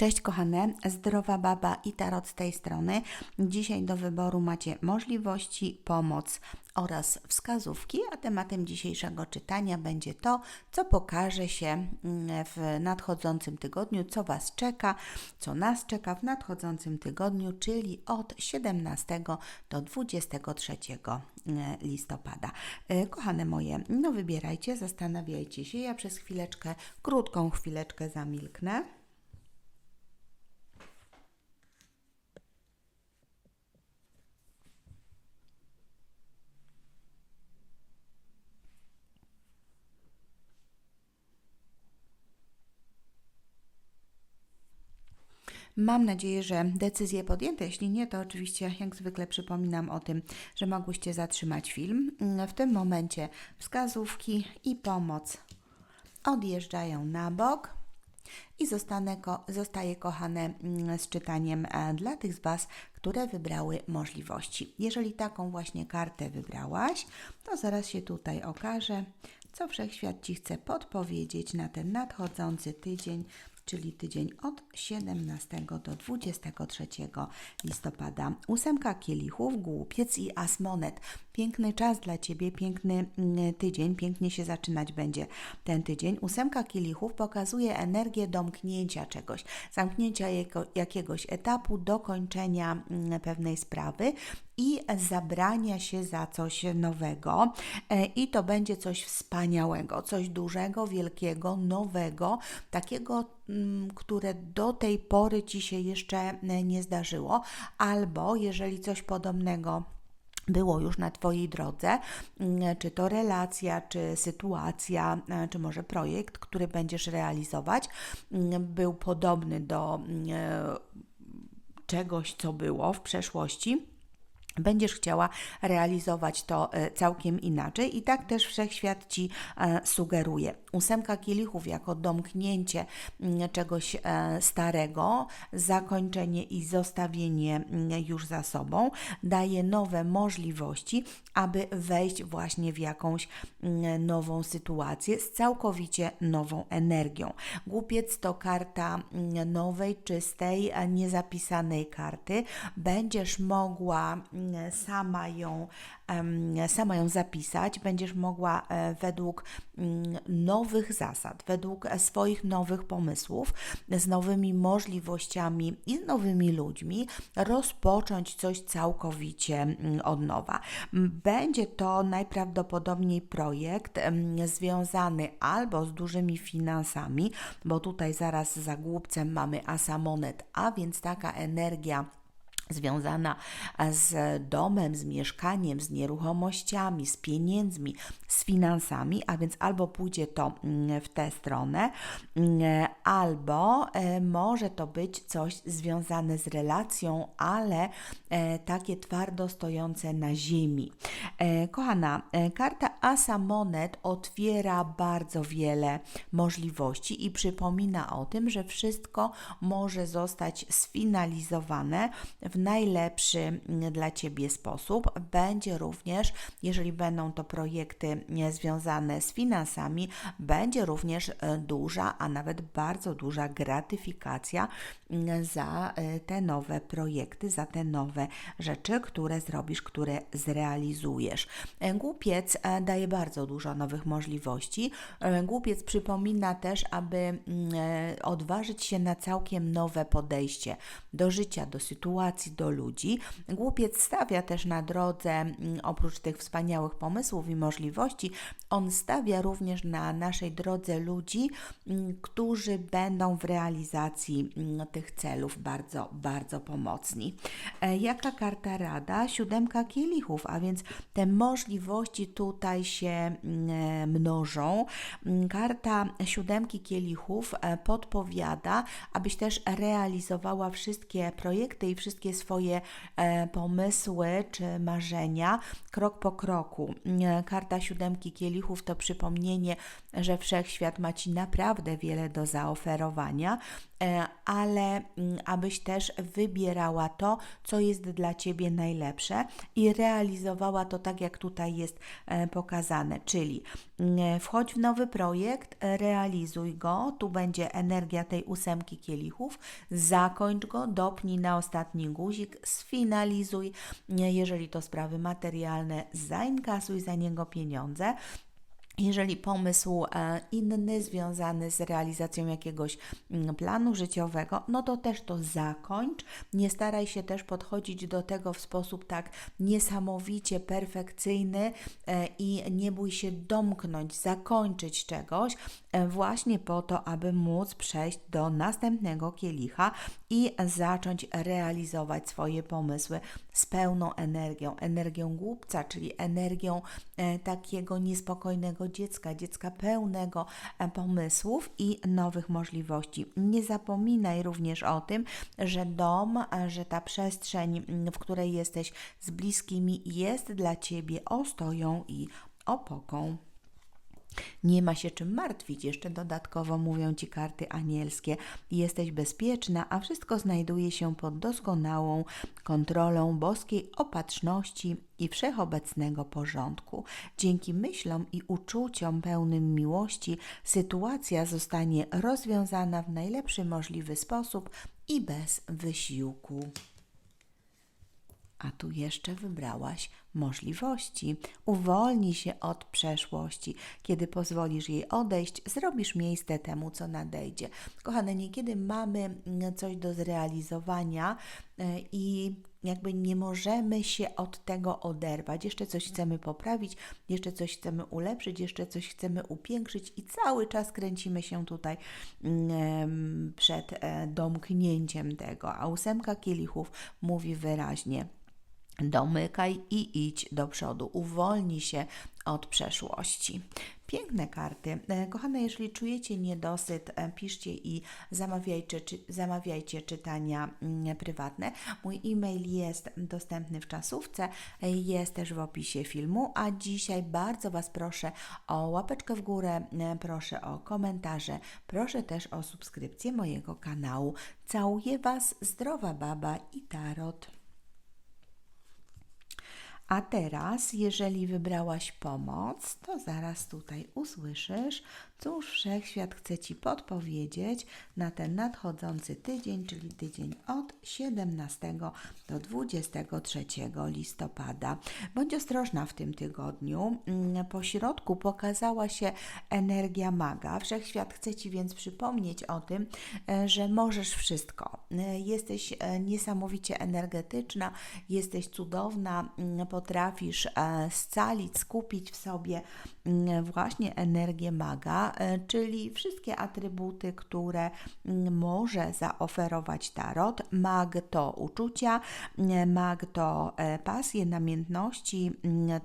Cześć kochane, zdrowa baba i tarot z tej strony. Dzisiaj do wyboru macie możliwości, pomoc oraz wskazówki, a tematem dzisiejszego czytania będzie to, co pokaże się mm, w nadchodzącym tygodniu, co Was czeka, co nas czeka w nadchodzącym tygodniu, czyli od 17 do 23 mm, listopada. E, Kochane moje, no wybierajcie, zastanawiajcie się. Ja przez chwileczkę, krótką chwileczkę zamilknę. Mam nadzieję, że decyzje podjęte. Jeśli nie, to oczywiście jak zwykle przypominam o tym, że mogłyście zatrzymać film. W tym momencie wskazówki i pomoc odjeżdżają na bok i zostanę, ko- zostaje kochane mm, z czytaniem e, dla tych z Was, które wybrały możliwości. Jeżeli taką właśnie kartę wybrałaś, to zaraz się tutaj okaże, co Wszechświat Ci chce podpowiedzieć na ten nadchodzący tydzień, czyli tydzień od 17 do 23 listopada. Ósemka kielichów, głupiec i asmonet. Piękny czas dla Ciebie, piękny mm, tydzień, pięknie się zaczynać będzie ten tydzień. Ósemka kielichów pokazuje energię domknięcia czegoś, zamknięcia jego, jakiegoś etapu, dokończenia mm, pewnej sprawy i zabrania się za coś nowego. E, I to będzie coś wspaniałego, coś dużego, wielkiego, nowego, takiego, mm, które do tej pory ci się jeszcze e, nie zdarzyło, albo jeżeli coś podobnego było już na Twojej drodze, mm, czy to relacja, czy sytuacja, e, czy może projekt, który będziesz realizować, mm, był podobny do mm, e, czegoś, co było w przeszłości będziesz chciała realizować to e, całkiem inaczej i tak też wszechświat ci e, sugeruje. Ósemka kielichów jako domknięcie mm, czegoś e, starego, zakończenie i zostawienie mm, już za sobą daje nowe możliwości, aby wejść właśnie w jakąś mm, nową sytuację z całkowicie nową energią. Głupiec to karta nowej, czystej, niezapisanej karty. Będziesz mogła sama ją, sama ją zapisać, będziesz mogła e, według mm, nowych zasad, według swoich nowych pomysłów, z nowymi możliwościami i z nowymi ludźmi rozpocząć coś całkowicie mm, od nowa. Będzie to najprawdopodobniej projekt związany albo z dużymi finansami, bo tutaj zaraz za głupcem mamy asa monet, a więc taka energia związana z domem, z mieszkaniem, z nieruchomościami, z pieniędzmi, z finansami, a więc albo pójdzie to mm, w tę stronę, mm, albo e, może to być coś związane z relacją, ale e, takie twardo stojące na ziemi. E, kochana, karta Asa Monet otwiera bardzo wiele możliwości i przypomina o tym, że wszystko może zostać sfinalizowane w najlepszy mm, dla Ciebie sposób. Będzie również, jeżeli będą to projekty związane z finansami, będzie również e, duża, a nawet bardzo duża gratyfikacja mm, za e, te nowe projekty, za te nowe rzeczy, które zrobisz, które zrealizujesz. E, głupiec daje bardzo dużo nowych możliwości. Głupiec przypomina też, aby mm, odważyć się na całkiem nowe podejście do życia, do sytuacji, do ludzi. Głupiec stawia też na drodze, mm, oprócz tych wspaniałych pomysłów i możliwości, on stawia również na naszej drodze ludzi, mm, którzy będą w realizacji tych celów bardzo, bardzo pomocni. E, jaka karta rada? Siódemka kielichów, a więc te możliwości tutaj się e, mnożą. Karta siódemki kielichów e, podpowiada, abyś też realizowała wszystkie projekty i wszystkie swoje pomysły czy marzenia krok po kroku. Karta siódemki kielichów to przypomnienie, że wszechświat ma ci naprawdę wiele do zaoferowania, E, ale mm, abyś też wybierała to, co jest dla Ciebie najlepsze i realizowała to tak, jak tutaj jest e, pokazane pokazane, czyli mm, wchodź w nowy projekt, realizuj go, tu będzie energia tej ósemki kielichów, zakończ go, dopnij na ostatni guzik, sfinalizuj, jeżeli to sprawy materialne, zainkasuj za niego pieniądze. Jeżeli pomysł e, inny, związany z realizacją jakiegoś mm, planu życiowego, no to też to zakończ. Nie staraj się też podchodzić do tego w sposób tak niesamowicie perfekcyjny e, i nie bój się domknąć, zakończyć czegoś, właśnie po to, aby móc przejść do następnego kielicha i zacząć realizować swoje pomysły z pełną energią, energią głupca, czyli energią takiego niespokojnego dziecka, dziecka pełnego e, pomysłów i nowych możliwości. Nie zapominaj również o tym, że dom, e, że ta przestrzeń, w której jesteś z bliskimi, jest dla ciebie ostoją i opoką. Nie ma się czym martwić, jeszcze dodatkowo mówią ci karty anielskie. Jesteś bezpieczna, a wszystko znajduje się pod doskonałą kontrolą boskiej opatrzności i wszechobecnego porządku. Dzięki myślom i uczuciom pełnym miłości sytuacja zostanie rozwiązana w najlepszy możliwy sposób i bez wysiłku. A tu jeszcze wybrałaś możliwości. Uwolnij się od przeszłości. Kiedy pozwolisz jej odejść, zrobisz miejsce temu, co nadejdzie. Kochane, niekiedy mamy mm, coś do zrealizowania e, i jakby nie możemy się od tego oderwać. Jeszcze coś chcemy poprawić, jeszcze coś chcemy ulepszyć, jeszcze coś chcemy upiększyć i cały czas kręcimy się tutaj mm, przed e, domknięciem tego. A ósemka kielichów mówi wyraźnie – Domykaj i idź do przodu. Uwolnij się od przeszłości. Piękne karty. E, kochane, jeżeli czujecie niedosyt, e, piszcie i zamawiajcie, czy, zamawiajcie czytania mm, prywatne. Mój e-mail jest dostępny w czasówce, e, jest też w opisie filmu, a dzisiaj bardzo Was proszę o łapeczkę w górę, proszę o komentarze, proszę też o subskrypcję mojego kanału. Całuję Was, zdrowa baba i tarot. A teraz, jeżeli wybrałaś pomoc, to zaraz tutaj usłyszysz, cóż Wszechświat chce Ci podpowiedzieć na ten nadchodzący tydzień, czyli tydzień od 17 do 23 listopada. Bądź ostrożna w tym tygodniu. Mm, po środku pokazała się energia maga. Wszechświat chce Ci więc przypomnieć o tym, e, że możesz wszystko. E, jesteś e, niesamowicie energetyczna, jesteś cudowna, mm, potrafisz scalić, skupić w sobie mm, właśnie energię maga, czyli wszystkie atrybuty, które może zaoferować tarot. Mag to uczucia, mag to pasje, namiętności,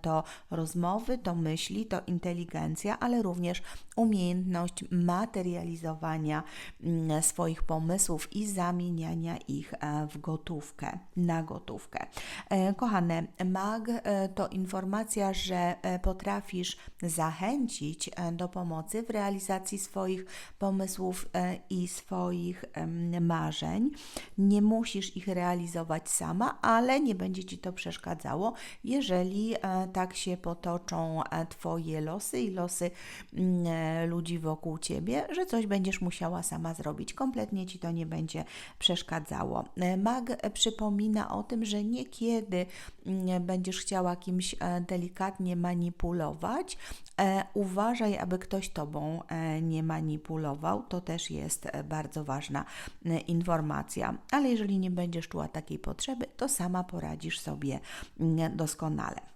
to rozmowy, to myśli, to inteligencja, ale również umiejętność materializowania swoich pomysłów i zamieniania ich w gotówkę, na gotówkę. Kochane, mag to informacja, że potrafisz zachęcić do pomocy w realizacji swoich pomysłów i swoich marzeń. Nie musisz ich realizować sama, ale nie będzie ci to przeszkadzało, jeżeli tak się potoczą Twoje losy i losy ludzi wokół Ciebie, że coś będziesz musiała sama zrobić. Kompletnie Ci to nie będzie przeszkadzało. Mag przypomina o tym, że niekiedy będziesz chciała kimś e, delikatnie manipulować. E, uważaj, aby ktoś Tobą e, nie manipulował. To też jest bardzo ważna informacja. Ale jeżeli nie będziesz czuła takiej potrzeby, to sama poradzisz sobie doskonale.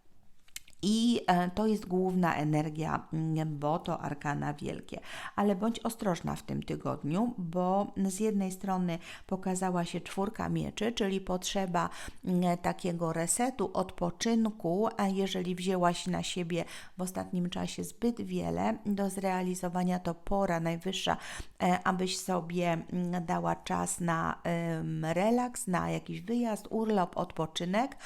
I e, to jest główna energia, mm, bo to arkana wielkie. Ale bądź ostrożna w tym tygodniu, bo z jednej strony pokazała się czwórka mieczy, czyli potrzeba mm, takiego resetu, odpoczynku, a jeżeli wzięłaś na siebie w ostatnim czasie zbyt wiele do zrealizowania, to pora najwyższa, e, abyś sobie mm, dała czas na relaks, na jakiś wyjazd, urlop, odpoczynek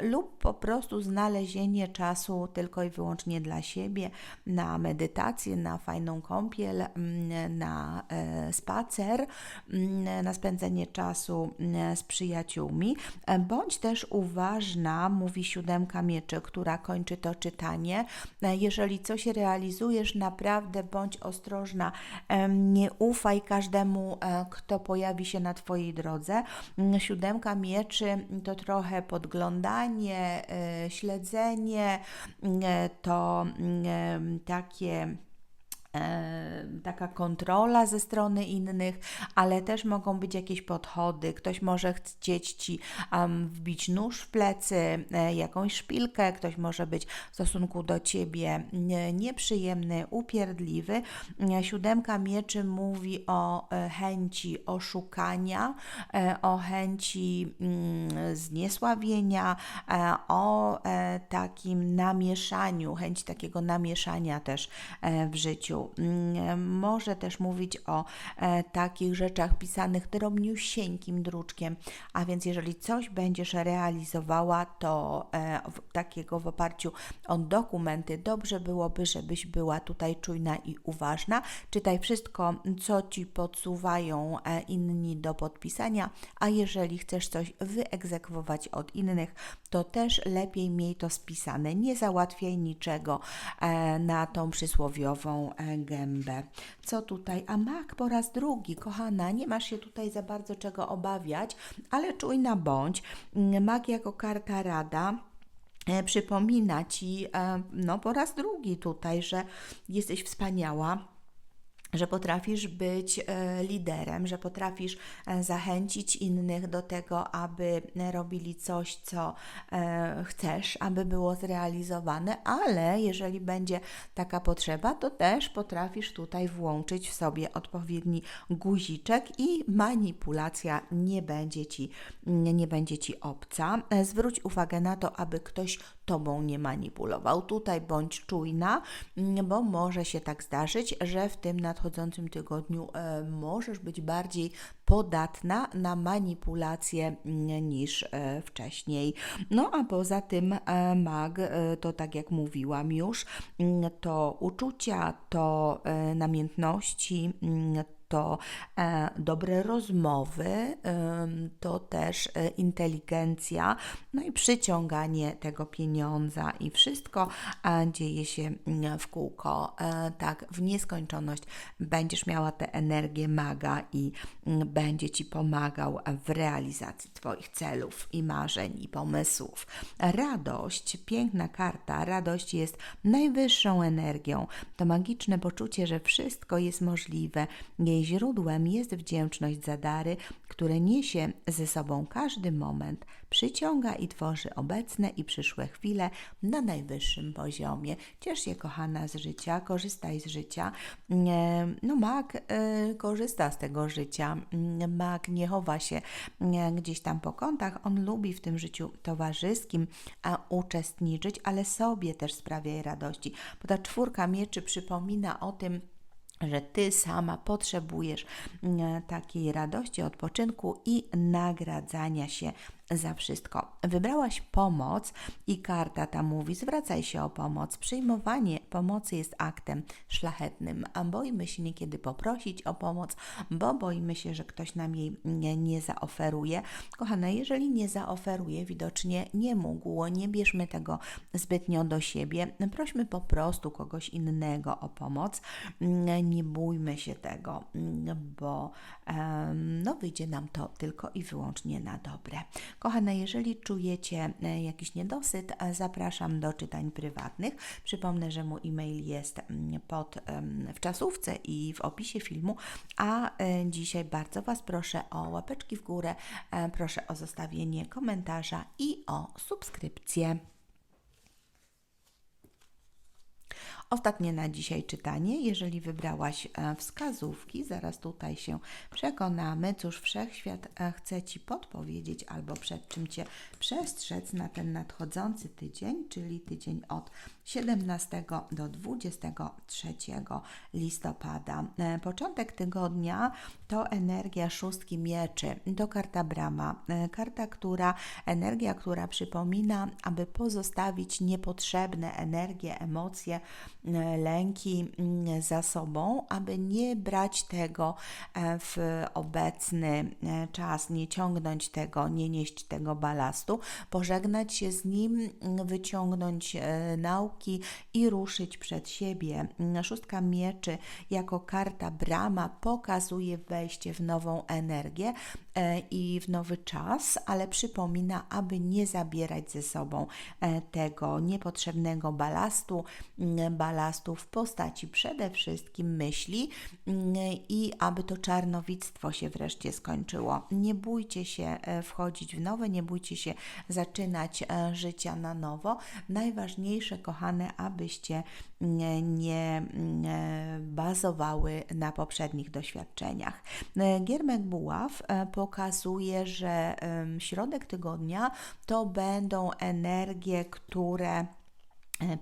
lub po prostu znalezienie czasu tylko i wyłącznie dla siebie, na medytację, na fajną kąpiel, mm, na e, spacer, mm, na spędzenie czasu mm, z przyjaciółmi. E, Bądź też uważna, mówi siódemka mieczy, która kończy to czytanie. E, Jeżeli coś realizujesz, naprawdę bądź ostrożna. Nie ufaj każdemu, kto pojawi się na Twojej drodze. Siódemka mieczy to trochę podglądanie, śledzenie, to mm, takie e, taka kontrola ze strony innych, ale też mogą być jakieś podchody. Ktoś może chcieć ci um, wbić nóż w plecy, e, jakąś szpilkę, ktoś może być w stosunku do ciebie nie- nieprzyjemny, upierdliwy. E, Siódemka mieczy mówi o e, chęci oszukania, o chęci mm, zniesławienia, o takim namieszaniu, chęci takiego namieszania też w życiu. Mm, Może też mówić o e, takich rzeczach pisanych drobniusieńkim druczkiem, a więc jeżeli coś będziesz realizowała, to e, takiego w oparciu o dokumenty, dobrze byłoby, żebyś była tutaj czujna i uważna. Czytaj wszystko, co ci podsuwają e, inni do podpisania, a jeżeli chcesz coś wyegzekwować od innych, to też lepiej miej to spisane. Nie załatwiaj niczego na tą przysłowiową gębę. Co tutaj? A mak po raz drugi, kochana, nie masz się tutaj za bardzo czego obawiać, ale czujna bądź. Mak jako karta rada e, przypomina ci, e, no po raz drugi tutaj, że jesteś wspaniała że potrafisz być e, liderem, że potrafisz e, zachęcić innych do tego, aby e, robili coś, co chcesz, aby było zrealizowane, ale jeżeli będzie taka potrzeba, to też potrafisz tutaj włączyć w sobie odpowiedni guziczek i manipulacja nie będzie ci, nie, będzie ci obca. Zwróć uwagę na to, aby ktoś tobą nie manipulował. Tutaj bądź czujna, mm, bo może się tak zdarzyć, że w tym nadchodzącym tygodniu e, możesz być bardziej podatna na manipulację mm, niż e, wcześniej. No a poza tym e, mag, to tak jak mówiłam już, mm, to uczucia, to namiętności, to e, dobre rozmowy, to też e, inteligencja, no i przyciąganie tego pieniądza i wszystko dzieje się mm, w kółko, e, tak w nieskończoność. Będziesz miała tę energię maga i mm, będzie Ci pomagał w realizacji Twoich celów i marzeń i pomysłów. Radość, piękna karta, radość jest najwyższą energią. To magiczne poczucie, że wszystko jest możliwe. Jej źródłem jest wdzięczność za dary, które niesie ze sobą każdy moment, przyciąga i tworzy obecne i przyszłe chwile na najwyższym poziomie. Ciesz się, kochana, z życia, korzystaj z życia. No, mag e, korzysta z tego życia. Mag nie chowa się gdzieś tam po kątach. On lubi w tym życiu towarzyskim uczestniczyć, ale sobie też sprawiaj radości. Bo ta czwórka mieczy przypomina o tym, że ty sama potrzebujesz mm, takiej radości, odpoczynku i nagradzania się za wszystko. Wybrałaś pomoc i karta ta mówi: zwracaj się o pomoc. Przyjmowanie pomocy jest aktem szlachetnym, a boimy się niekiedy poprosić o pomoc, bo boimy się, że ktoś nam jej nie, nie zaoferuje. Kochana, jeżeli nie zaoferuje, widocznie nie mógł, nie bierzmy tego zbytnio do siebie. Prośmy po prostu kogoś innego o pomoc. Nie bójmy się tego, bo no, wyjdzie nam to tylko i wyłącznie na dobre. Kochane, jeżeli czujecie e, jakiś niedosyt, e, zapraszam do czytań prywatnych. Przypomnę, że mój e-mail jest mm, pod, w czasówce i w opisie filmu, a e, dzisiaj bardzo Was proszę o łapeczki w górę, proszę o zostawienie komentarza i o subskrypcję. Ostatnie na dzisiaj czytanie. Jeżeli wybrałaś e, wskazówki, zaraz tutaj się przekonamy, cóż wszechświat e, chce Ci podpowiedzieć albo przed czym Cię przestrzec na ten nadchodzący tydzień, czyli tydzień od 17 do 23 listopada. E, Początek tygodnia to energia szóstki mieczy, to karta brama, karta, która, energia, która przypomina, aby pozostawić niepotrzebne energie, emocje, lęki mm, za sobą, aby nie brać tego e, w obecny e, czas, nie ciągnąć tego, nie nieść tego balastu, pożegnać się z nim, mm, wyciągnąć e, nauki i ruszyć przed siebie. Mm, Szóstka mieczy jako karta brama pokazuje wejście w nową energię i w nowy czas, ale przypomina, aby nie zabierać ze sobą e, tego niepotrzebnego balastu, balastu w postaci przede wszystkim myśli i aby to czarnowictwo się wreszcie skończyło. Nie bójcie się e, wchodzić w nowe, nie bójcie się zaczynać e, życia na nowo. Najważniejsze, kochane, abyście nie, nie e, bazowały na poprzednich doświadczeniach. E, Giermek Buław e, pokazuje, że środek tygodnia to będą energie, które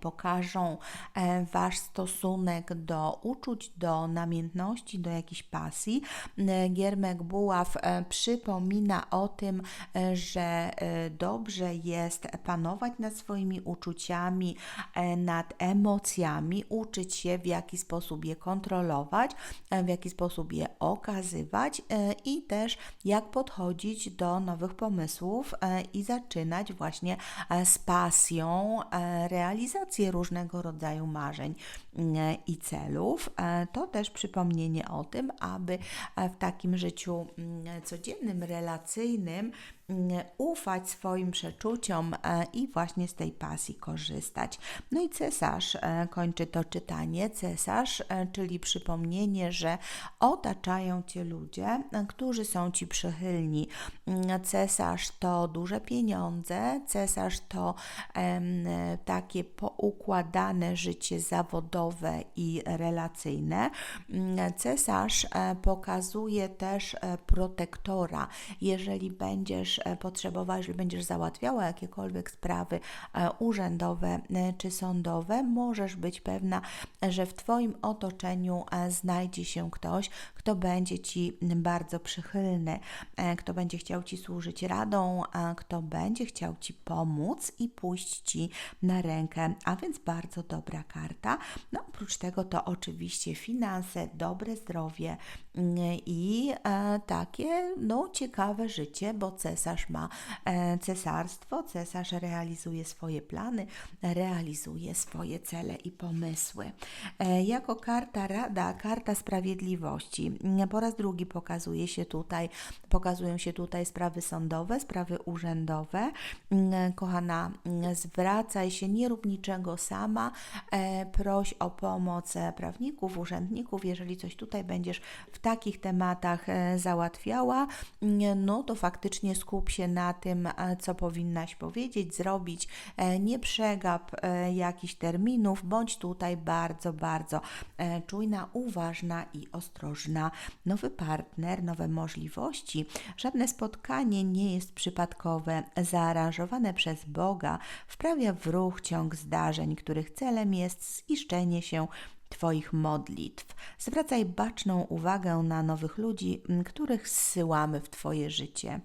pokażą e, Wasz stosunek do uczuć, do namiętności, do jakiejś pasji. E, Giermek Buław e, przypomina o tym, e, że e, dobrze jest panować nad swoimi uczuciami, e, nad emocjami, uczyć się w jaki sposób je kontrolować, e, w jaki sposób je okazywać e, i też jak podchodzić do nowych pomysłów e, i zaczynać właśnie e, z pasją e, realizację różnego rodzaju marzeń mm, i celów. E, To też przypomnienie o tym, aby e, w takim życiu mm, codziennym, relacyjnym ufać swoim przeczuciom e, i właśnie z tej pasji korzystać. No i cesarz e, kończy to czytanie. Cesarz, e, czyli przypomnienie, że otaczają cię ludzie, którzy są ci przychylni. Mm, Cesarz to duże pieniądze, cesarz to takie poukładane życie zawodowe i relacyjne. Mm, Cesarz pokazuje też protektora. Jeżeli będziesz e, potrzebowała, jeżeli będziesz załatwiała jakiekolwiek sprawy e, urzędowe e, czy sądowe, możesz być pewna, że w Twoim otoczeniu znajdzie się ktoś, kto będzie Ci bardzo przychylny, kto będzie chciał Ci służyć radą, kto będzie chciał Ci pomóc i pójść Ci na rękę, a więc bardzo dobra karta. No oprócz tego to oczywiście finanse, dobre zdrowie mm, i takie no ciekawe życie, bo cesarz ma e, cesarstwo, cesarz realizuje swoje plany, realizuje swoje cele i pomysły. E, jako karta rada, karta sprawiedliwości, po raz drugi pokazuje się tutaj, pokazują się tutaj sprawy sądowe, sprawy urzędowe. Mm, Kochana, zwracaj się, nie rób niczego sama, e, proś o pomoc e, prawników, urzędników, jeżeli coś tutaj będziesz w takich tematach e, załatwiała, no to faktycznie skup się na tym, e, co powinnaś powiedzieć, zrobić, e, nie przegap e, jakichś terminów, bądź tutaj bardzo, bardzo czujna, uważna i ostrożna. Nowy partner, nowe możliwości, żadne spotkanie nie jest przypadkowe, zaaranżowane przez Boga, wprawia w ruch ciąg zdarzeń, których celem jest ziszczenie się Twoich modlitw. Zwracaj baczną uwagę na nowych ludzi, których zsyłamy w Twoje życie.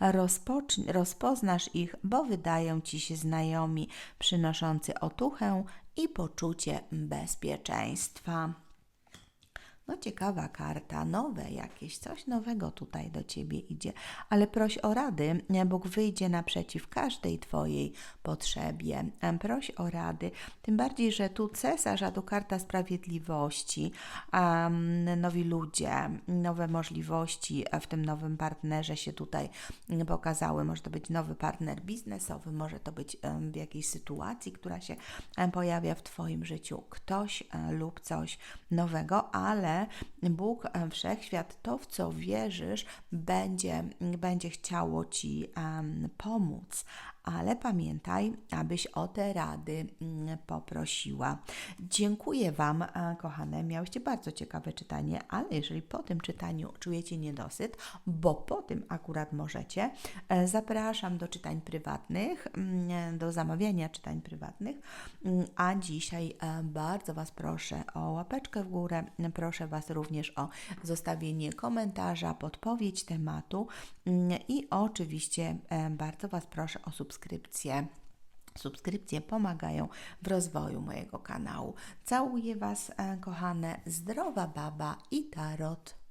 Rozpocz- rozpoznasz ich, bo wydają Ci się znajomi, przynoszący otuchę i poczucie bezpieczeństwa. No ciekawa karta, nowe jakieś, coś nowego tutaj do Ciebie idzie, ale proś o rady, Bóg wyjdzie naprzeciw każdej Twojej potrzebie. Proś o rady, tym bardziej, że tu cesarz, a tu karta sprawiedliwości, um, nowi ludzie, nowe możliwości w tym nowym partnerze się tutaj pokazały. Może to być nowy partner biznesowy, może to być w jakiejś sytuacji, która się pojawia w Twoim życiu, ktoś e, lub coś nowego, ale Bóg, e, Wszechświat, to w co wierzysz, będzie, będzie chciało Ci em, pomóc. Ale pamiętaj, abyś o te rady mm, poprosiła. Dziękuję Wam, e, kochane. Miałyście bardzo ciekawe czytanie, ale jeżeli po tym czytaniu czujecie niedosyt, bo po tym akurat możecie, e, zapraszam do czytań prywatnych, mm, do zamawiania czytań prywatnych. Mm, A dzisiaj e, bardzo Was proszę o łapeczkę w górę. Proszę Was również o zostawienie komentarza, podpowiedź tematu i oczywiście bardzo Was proszę o subskrypcję. Subskrypcje pomagają w rozwoju mojego kanału. Całuję Was, e, kochane. Zdrowa baba i tarot.